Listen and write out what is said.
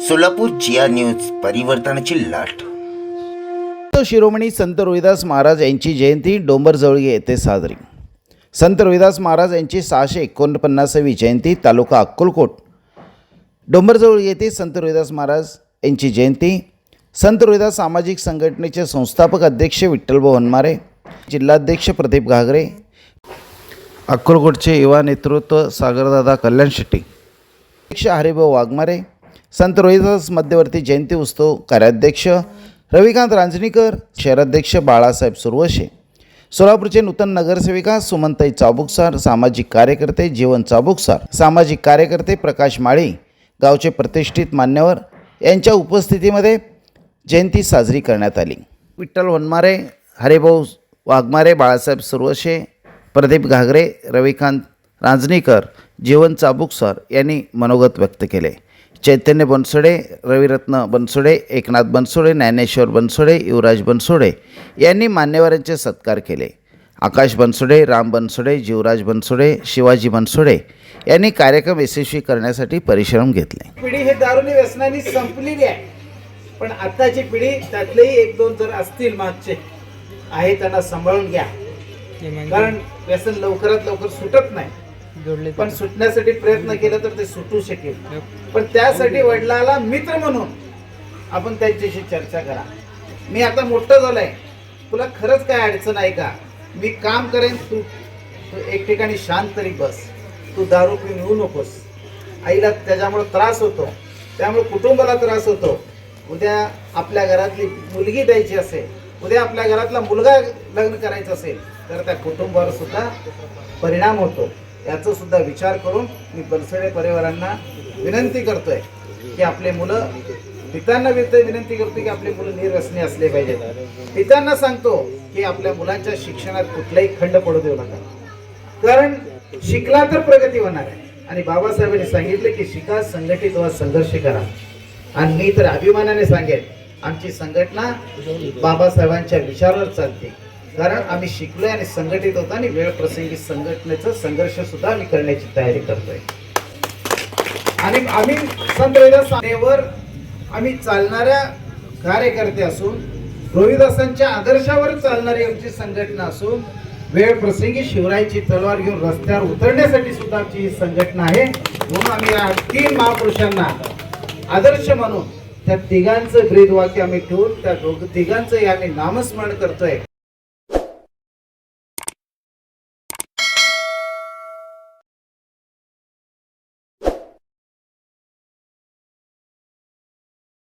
सोलापूर जिया news परिवर्तनाची लाट. शिरोमणी संत रोहिदास महाराज यांची जयंती डोंबरजवळगे येथे साजरी. संत रोहिदास महाराज यांची सहाशे एकोणपन्नासावी जयंती तालुका अक्कलकोट. डोंबरजवळ येथे संत रोहिदास महाराज यांची जयंती. संत रोहिदास सामाजिक संघटनेचे संस्थापक अध्यक्ष विठ्ठलभाऊ हनमारे जिल्हाध्यक्ष प्रदीप घागरे अक्कलकोटचे युवा नेतृत्व सागरदादा कल्याण शेट्टी अध्यक्ष हरिभाऊ वाघमारे संत रोहिदास मध्यवर्ती जयंती उत्सव कार्याध्यक्ष रविकांत रांजणीकर शहराध्यक्ष बाळासाहेब सुरवशे सोलापूरचे नूतन नगरसेविका सुमंताई चाबुकसार सामाजिक कार्यकर्ते जीवन चाबुकसार सामाजिक कार्यकर्ते प्रकाश माळी गावचे प्रतिष्ठित मान्यवर यांच्या उपस्थितीमध्ये जयंती साजरी करण्यात आली. विठ्ठल वनमारे हरिभाऊ वाघमारे बाळासाहेब सुरवशे प्रदीप घागरे रविकांत रांजणीकर जीवन चाबुकसर यांनी मनोगत व्यक्त केले. चैतन्य बनसोडे रविरत्न बनसोडे एकनाथ बनसोडे ज्ञानेश्वर बनसोडे युवराज बनसोडे यांनी मान्यवरांचे सत्कार केले. आकाश बनसोडे राम बनसोडे जीवराज बनसोडे शिवाजी बनसोडे यांनी कार्यक्रम यशस्वी करण्यासाठी परिश्रम घेतले. पिढी हे दारुनी व्यसनाने संपलेली आहे. पण आताची पिढी त्यातलेही एक दोन जर असतील मागचे आहे त्यांना सांभाळून घ्या. कारण व्यसन लवकरात लवकर सुटत नाही. पण सुटण्यासाठी प्रयत्न केला तर ते सुटू शकेल. पण त्यासाठी वडिलाला मित्र म्हणून आपण त्यांच्याशी चर्चा करा. मी आता मोठं झालंय. तुला खरंच काय अडचण आहे का? मी काम करेन तू तू एक ठिकाणी शांत तरी बस. तू दारू पिऊन येऊ नकोस. आईला त्याच्यामुळे त्रास होतो. त्यामुळे कुटुंबाला त्रास होतो. उद्या आपल्या घरातली मुलगी द्यायची असेल उद्या आपल्या घरातला मुलगा लग्न करायचं असेल तर त्या कुटुंबावर सुद्धा परिणाम होतो. याचा सुद्धा विचार करून मी बनसडे परिवारांना विनंती करतोय की आपले मुलं पित्यांना विनंती विनंती करतो की आपले मुलं निरसने असले पाहिजेत. पित्यांना सांगतो की आपल्या मुलांच्या शिक्षणात कुठलाही खंड पडू देऊ नका. कारण शिकला तर प्रगती होणार आहे. आणि बाबासाहेबांनी सांगितले की शिका संघटित व संघर्ष करा. आणि मी तर अभिमानाने सांगेन आमची संघटना बाबासाहेबांच्या विचारावर चालते. कारण आम्ही शिकलोय आणि संघटित होतो आणि वेळ प्रसंगी संघटनेचा संघर्ष सुद्धा आम्ही करण्याची तयारी करतोय. आणि आम्ही संत रविदास आम्ही चालणाऱ्या कार्यकर्ते असून रोहिदासांच्या आदर्शावर चालणारी आमची संघटना असून वेळ प्रसंगी शिवरायची तलवार घेऊन रस्त्यावर उतरण्यासाठी सुद्धा आमची ही संघटना आहे. म्हणून आम्ही या तीन महापुरुषांना आदर्श म्हणून त्या तिघांचं ब्रीद वाक्य आम्ही ठेवून त्या दोघ तिघांचंही आम्ही नामस्मरण करतोय.